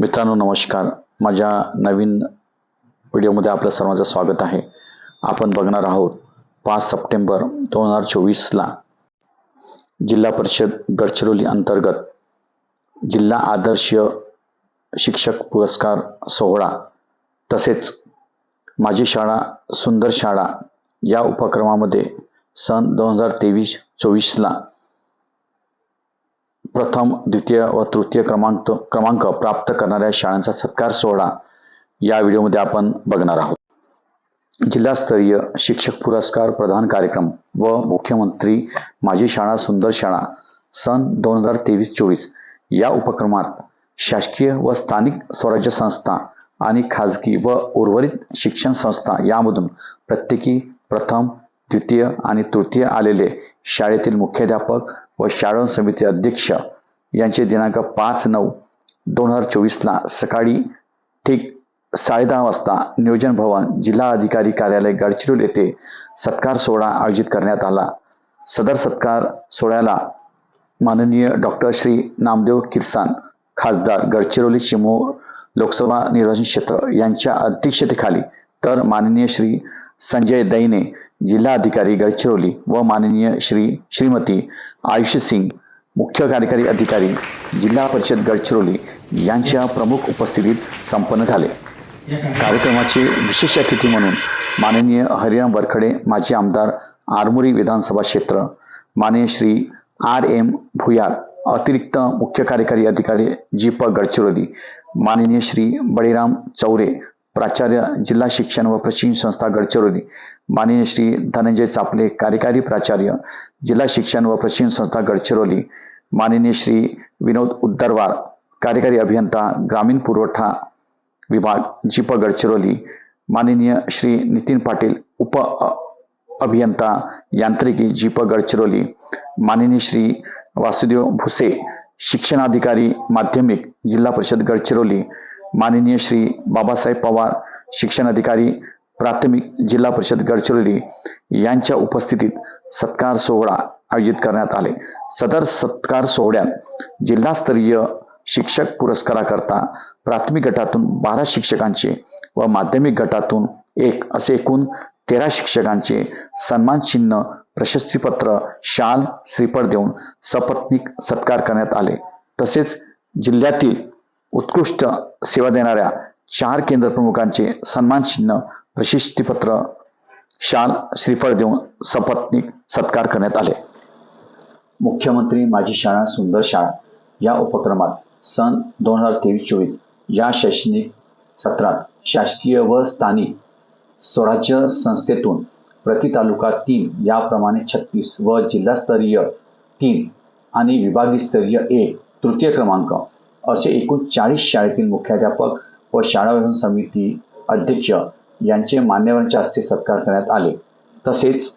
मित्रांनो नमस्कार. माझ्या नवीन व्हिडिओमध्ये आपलं सर्वांचं स्वागत आहे. आपण बघणार आहोत पाच सप्टेंबर दोन हजार चोवीसला जिल्हा परिषद गडचिरोली अंतर्गत जिल्हा आदर्श शिक्षक पुरस्कार सोहळा तसेच माझी शाळा सुंदर शाळा या उपक्रमामध्ये सन दोन हजार तेवीस चोवीसला प्रथम द्वितीय व तृतीय क्रमांक क्रमांक प्राप्त करणाऱ्या शाळांचा सत्कार सोहळा या व्हिडिओमध्ये आपण बघणार आहोत. जिल्हास्तरीय शिक्षक पुरस्कार प्रदान कार्यक्रम व मुख्यमंत्री माझी शाळा सुंदर शाळा सन दोन हजार तेवीस चोवीस या उपक्रमात शासकीय व स्थानिक स्वराज्य संस्था आणि खाजगी व उर्वरित शिक्षण संस्था यामधून प्रत्येकी प्रथम द्वितीय आणि तृतीय आलेले शाळेतील मुख्याध्यापक व शाळा समिती अध्यक्ष यांचे दिनांक पाच नऊ दोन हजार चोवीसला सकाळी ठीक साडेदहा वाजता नियोजन भवन जिल्हा अधिकारी कार्यालय गडचिरोली येथे सत्कार सोहळा आयोजित करण्यात आला. सदर सत्कार सोहळ्याला माननीय डॉक्टर श्री नामदेव किरसान खासदार गडचिरोली चिमूर लोकसभा निर्वाचन क्षेत्र यांच्या अध्यक्षतेखाली तर माननीय श्री संजय दैने जिल्हा अधिकारी गडचिरोली व माननीय श्री श्रीमती आयुषी सिंग मुख्य कार्यकारी अधिकारी जिल्हा परिषद गडचिरोली यांच्या प्रमुख उपस्थितीत संपन्न झाले. कार्यक्रमाचे विशेष अतिथी म्हणून माननीय हरिराम वरखडे माजी आमदार आरमोरी विधानसभा क्षेत्र माननीय श्री आर एम भुयार अतिरिक्त मुख्य कार्यकारी अधिकारी जी प गडचिरोली माननीय श्री बळीराम चौरे प्राचार्य जिल्हा शिक्षण व प्रशिक्षण संस्था गडचिरोली माननीय श्री धनंजय चापले कार्यकारी प्राचार्य जिल्हा शिक्षण व प्रशिक्षण संस्था गडचिरोली माननीय श्री विनोद उद्दरवार कार्यकारी अभियंता ग्रामीण पुरवठा विभाग जीप गडचिरोली माननीय श्री नितीन पाटील उप अभियंता यांत्रिकी जीप गडचिरोली माननीय श्री वासुदेव भुसे शिक्षणाधिकारी माध्यमिक जिल्हा परिषद गडचिरोली माननीय श्री बाबासाहेब पवार शिक्षणाधिकारी प्राथमिक जिल्हा परिषद गडचिरोली यांच्या उपस्थितीत सत्कार सोहळा आयोजित करण्यात आले. सदर सत्कार सोहळ्यात जिल्हास्तरीय शिक्षक पुरस्काराकरता प्राथमिक गटातून बारा शिक्षकांचे व माध्यमिक गटातून एक असे एकूण तेरा शिक्षकांचे सन्मान चिन्ह प्रशस्तीपत्र शाल श्रीफळ देऊन सपत्नीक सत्कार करण्यात आले. तसेच जिल्ह्यातील उत्कृष्ट सेवा देणाऱ्या चार केंद्र प्रमुखांचे सन्मान चिन्ह प्रशस्तीपत्र शाल श्रीफळ देऊन सपत्नीक सत्कार करण्यात आले. मुख्यमंत्री माझी शाळा सुंदर शाळा या उपक्रमात सन दोन हजार तेवीस चोवीस या शैक्षणिक सत्रात शासकीय व स्थानिक स्वराज्य संस्थेतून प्रति तालुका तीन याप्रमाणे छत्तीस व जिल्हास्तरीय तीन आणि विभागीयस्तरीय एक तृतीय क्रमांक असे एकूण चाळीस शाळेतील मुख्याध्यापक व शाळा व्यवस्थापन समिती अध्यक्ष यांचे मान्यवरांच्या हस्ते सत्कार करण्यात आले. तसेच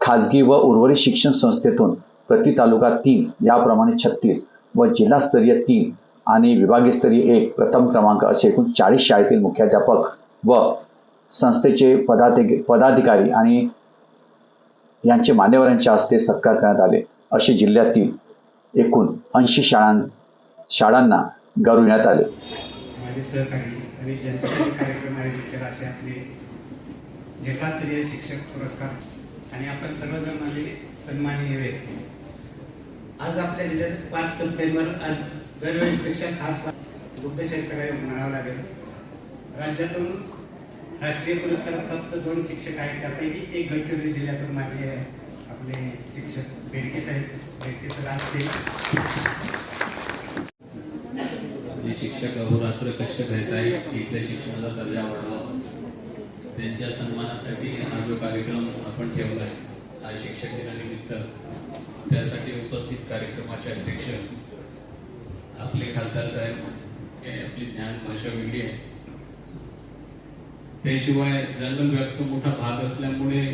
खाजगी व उर्वरित शिक्षण संस्थेतून प्रति तालुका तीन याप्रमाणे छत्तीस व जिल्हास्तरीय तीन आणि विभागीयस्तरीय एक प्रथम क्रमांक असे एकूण चाळीस शाळेतील मुख्याध्यापक व संस्थेचे पदाधिक पदाधिकारी आणि यांचे मान्यवरांच्या हस्ते सत्कार करण्यात आले. असे जिल्ह्यातील एकूण ऐंशी शाळां शाळांना गौरविण्यात आले. माझे सहकारी आणि ज्यांच्यासाठी कार्यक्रम आयोजित केला असे आपले जिल्हास्तरीय शिक्षक पुरस्कार आणि आपण सर्वजण माझे सन्माननीय व्यक्ती. आज आपल्या जिल्ह्यात पाच सप्टेंबर आज दरवेळेसपेक्षा खास दुग्ध शेतकऱ्या म्हणावं लागेल. राज्यातून राष्ट्रीय पुरस्कार प्राप्त दोन शिक्षक आहेत. त्यापैकी एक गडचिरोली जिल्ह्यातून माझे आपले शिक्षक बेडके साहेब बेडके सर असतील. जे शिक्षक अहोरात्र कष्ट घेत आहेत इथल्या शिक्षणाचा दर्जा वाढवा. त्यांच्या सन्मानासाठी हा जो कार्यक्रम आपण ठेवला आहे आज शिक्षक दिनानिमित्त त्यासाठी उपस्थित कार्यक्रमाचे अध्यक्ष आपले खासदार साहेब हे आपली ज्ञान भाषा वेगळी आहे. त्याशिवाय जंगल व्यक्त मोठा भाग असल्यामुळे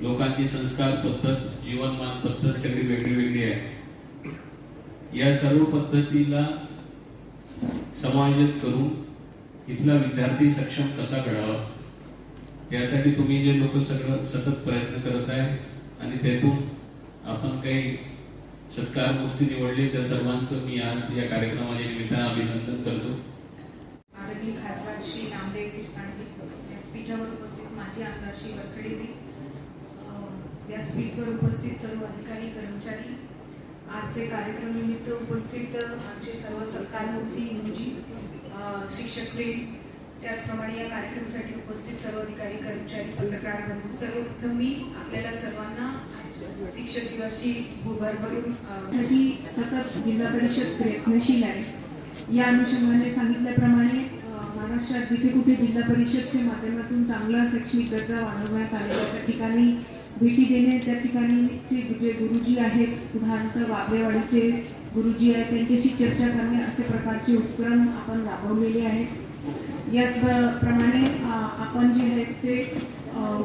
लोकांची संस्कार पद्धत जीवनमान पद्धत सगळी वेगळी वेगळी आहे. या सर्व पद्धतीला समायोजित करून इथला विद्यार्थी सक्षम कसा घडावा? त्यासाठी तुम्ही जे लोक सगळं सतत प्रयत्न करत आहे आणि त्यातून आपण काही सत्कार मूर्ती निवडले त्या सर्वांचं मी आज या कार्यक्रमाच्या निमित्तानं अभिनंदन करतो. माननीय खासदार श्री नामदेव कीर्तनजी व्यासपीठावर उपस्थित माजी आमदार श्री वरखडेजी व्यासपीठावर उपस्थित सर्व अधिकारी कर्मचारी आजचे कार्यक्रम निमित्त उपस्थित आमचे सर्व सत्कारमूर्ती इंजी शिक्षक प्रेम त्याचप्रमाणे या कार्यक्रमासाठी उपस्थित सर्व अधिकारी कर्मचारी पत्रकार बंधू सर्वप्रथम मी आपल्याला सर्वांना शिक्षक दिवसची भरभरून साठी सतत जिल्हा परिषद प्रयत्नशील आहे. या अनुषंगाने सांगितल्याप्रमाणे महाराष्ट्रात जिथे कुठे जिल्हा परिषदच्या माध्यमातून चांगला शैक्षणिक दर्जा वाढवण्यात आलेला त्या ठिकाणी भेटी देणे त्या ठिकाणीचे जे गुरुजी आहेत उदाहरणार्थ बाबरेवाडीचे गुरुजी आहेत त्यांच्याशी चर्चा करणे असे प्रकारचे उपक्रम आपण राबवलेले आहेत. याचप्रमाणे आपण जे आहेत ते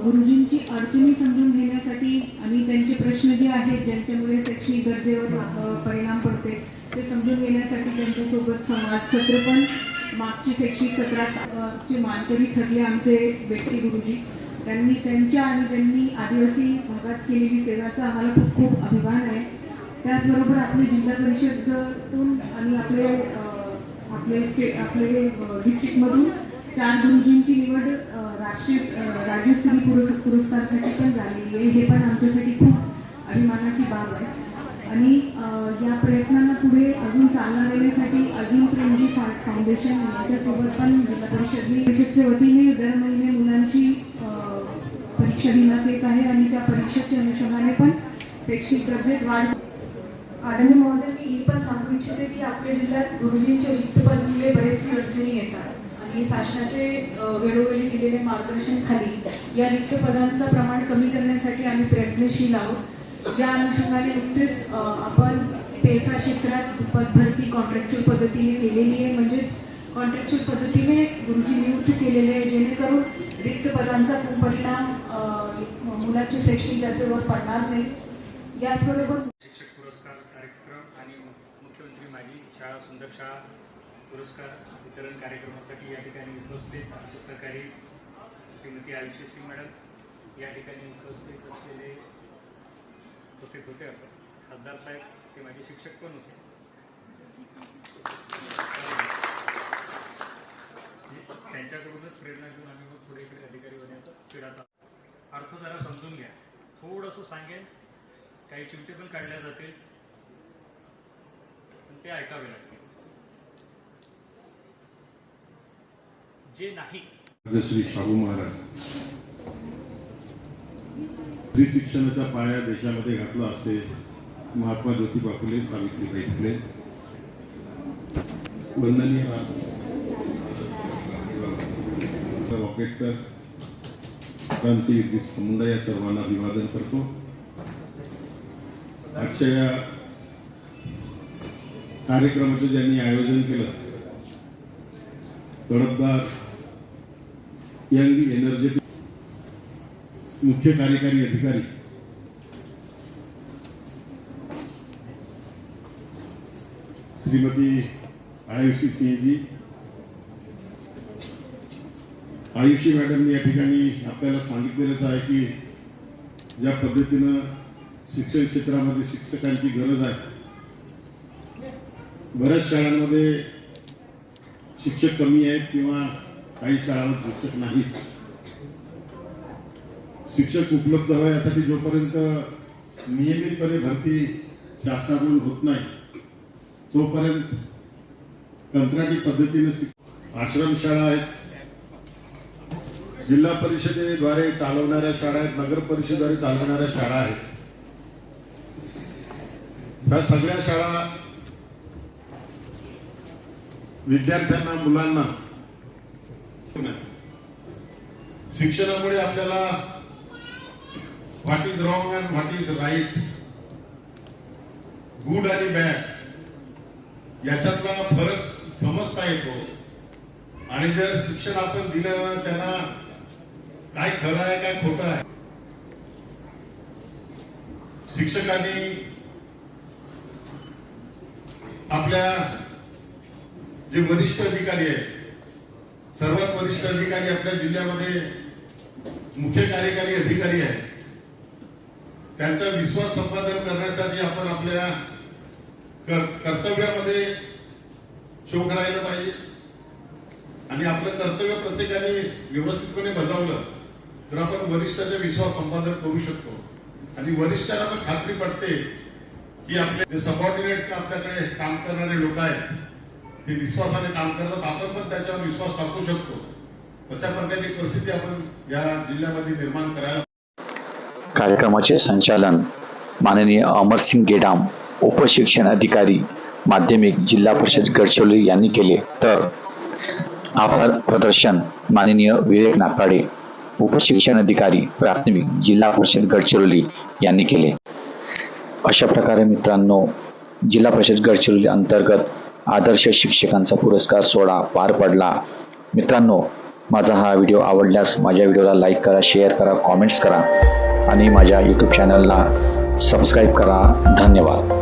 गुरुजींची अडचणी समजून घेण्यासाठी आणि त्यांचे प्रश्न जे आहेत ज्यांच्यामुळे शैक्षणिक गरजेवर परिणाम पडते ते समजून घेण्यासाठी त्यांच्यासोबत संवाद सत्र पण मागची शैक्षणिक सत्रात चे मानकरी ठरले आमचे व्यक्ती गुरुजी. त्यांनी त्यांच्या आणि त्यांनी आदिवासी भागात केलेली सेवाचा आम्हाला खूप खूप अभिमान आहे. त्याचबरोबर आपले जिल्हा परिषदतून आणि आपले आपले स्टे आपले डिस्ट्रिक्टमधून चार गुरुजींची निवड राष्ट्रीय राज्यस्तरीय पुरस् पुरस्कारसाठी पण झालेली आहे. हे पण आमच्यासाठी खूप अभिमानाची बाब आहे. आणि या प्रयत्नांना पुढे अजून चालना देण्यासाठी अजून प्रेमजी फाउंडेशन यांच्यासोबत पण जिल्हा परिषदने परिषदच्या वतीने दर महिने मुलांची अ, परीक्षा घेण्यात येत आहे आणि त्या परीक्षेच्या अनुषंगाने पण शैक्षणिक वाढ. आदरणीय महोदय मी हे पण सांगू इच्छिते की आपल्या जिल्ह्यात गुरुजींचे म्हणजे रिक्त बरेचसे अडचणी येतात. आणि शासनाचे वेळोवेळी दिलेले मार्गदर्शन खाली या रिक्त पदांचं प्रमाण कमी करण्यासाठी आम्ही प्रयत्नशील आहोत. या अनुषंगाने नुकतेच आपण पेसा क्षेत्रात पदभरती कॉन्ट्रॅक्च्युअल पद्धतीने केलेली आहे. म्हणजेच कॉन्ट्रॅक्च्युअल पद्धतीने गुरुजी नियुक्त केलेले आहे जेणेकरून रिक्त पदांचा परिणाम अ, शैक्षणिक त्याच्यावर पडणार नाही. शिक्षक पुरस्कार कार्यक्रम आणि मुख्यमंत्री माझी शाळा सुंदर शाळा पुरस्कार वितरण कार्यक्रमासाठी या ठिकाणी उपस्थित आमचे सहकारी श्रीमती आयुष्य सिंग मॅडम या ठिकाणी उपस्थित असलेले उपस्थित होते. आपण खासदार साहेब ते माझे शिक्षक पण होते. त्यांच्याकडूनच प्रेरणा घेऊन आम्ही मग पुढे इकडे अधिकारी होण्याचा पिढाचा अर्थ जरा समजून घ्या. थोडंसं सांगेन काही चिमटे पण काढल्या जातील. पण ते ऐकावे लागतील. जे नाही. श्री शाहू महाराज स्त्री शिक्षणाचा पाया देशामध्ये घातला असे महात्मा ज्योतिबा फुले सावित्रीबाई फुले. वंदनीय रॉकेटकर क्रांतीवीर मुंडा या सर्वांना अभिवादन करतो. आजच्या या कार्यक्रमाचं ज्यांनी आयोजन केलं तडफदार यंग एनर्जेटिक मुख्य कार्यकारी अधिकारी श्रीमती आयुषी सिंहजी आयुषी मॅडमनी या ठिकाणी आपल्याला सांगितलेलंच आहे की ज्या पद्धतीनं शिक्षण क्षेत्रामध्ये शिक्षकांची गरज आहे. बऱ्याच शाळांमध्ये शिक्षक कमी आहेत किंवा काही शाळांमध्ये शिक्षक नाहीत. शिक्षक उपलब्ध हवे यासाठी जोपर्यंत नियमितपणे भरती शासनाकडून होत नाही तोपर्यंत कंत्राटी पद्धतीने आश्रमशाळा आहेत. जिल्हा परिषदेद्वारे चालवणाऱ्या शाळा आहेत नगर परिषदेद्वारे चालवणाऱ्या शाळा आहेत. ह्या सगळ्या शाळा विद्यार्थ्यांना मुलांना शिक्षणामुळे आपल्याला what is wrong and what is right good आणि बॅड याच्यातला फरक समजता येतो. आणि जर शिक्षण आपण दिलं ना त्यांना काय खरं आहे काय खोटं आहे? शिक्षकांनी आपल्या जे वरिष्ठ अधिकारी आहेत सर्वात वरिष्ठ अधिकारी आपल्या जिल्ह्यामध्ये मुख्य कार्यकारी अधिकारी आहेत. त्यांचा विश्वास संपादन करण्यासाठी आपण आपल्या कर कर्तव्यामध्ये चोख राहिलं पाहिजे. आणि आपलं कर्तव्य प्रत्येकाने व्यवस्थितपणे बजावलं तर आपण वरिष्ठाचा विश्वास संपादन करू शकतो. आणि वरिष्ठाला पण खात्री पडते की जे सबऑर्डिनेट्स आपल्याकडे काम करणारे लोक आहेत, ते विश्वासाने काम करतात. आपण पण त्याच्यावर विश्वास टाकू शकतो. प्रकारची परिस्थिती आपण या जिल्ह्यामध्ये निर्माण करायला कार्यक्रमाचे संचालन माननीय अमरसिंग गेडाम, उपशिक्षण अधिकारी, माध्यमिक जिल्हा परिषद गडचिरोली यांनी केले. तर आभार प्रदर्शन माननीय विवेक नाकाडे उपशिक्षण अधिकारी, प्राथमिक जिल्हा परिषद गडचिरोली यांनी केले. अशा प्रकारे मित्रांनो जिल्हा परिषद गडचिरोली अंतर्गत आदर्श शिक्षकांचा पुरस्कार सोहळा पार पडला. मित्रांनो माझा हा व्हिडिओ आवडल्यास माझ्या व्हिडिओला लाईक करा शेअर करा कॉमेंट्स करा आणि माझ्या यूट्यूब चॅनलला सबस्क्राईब करा. धन्यवाद.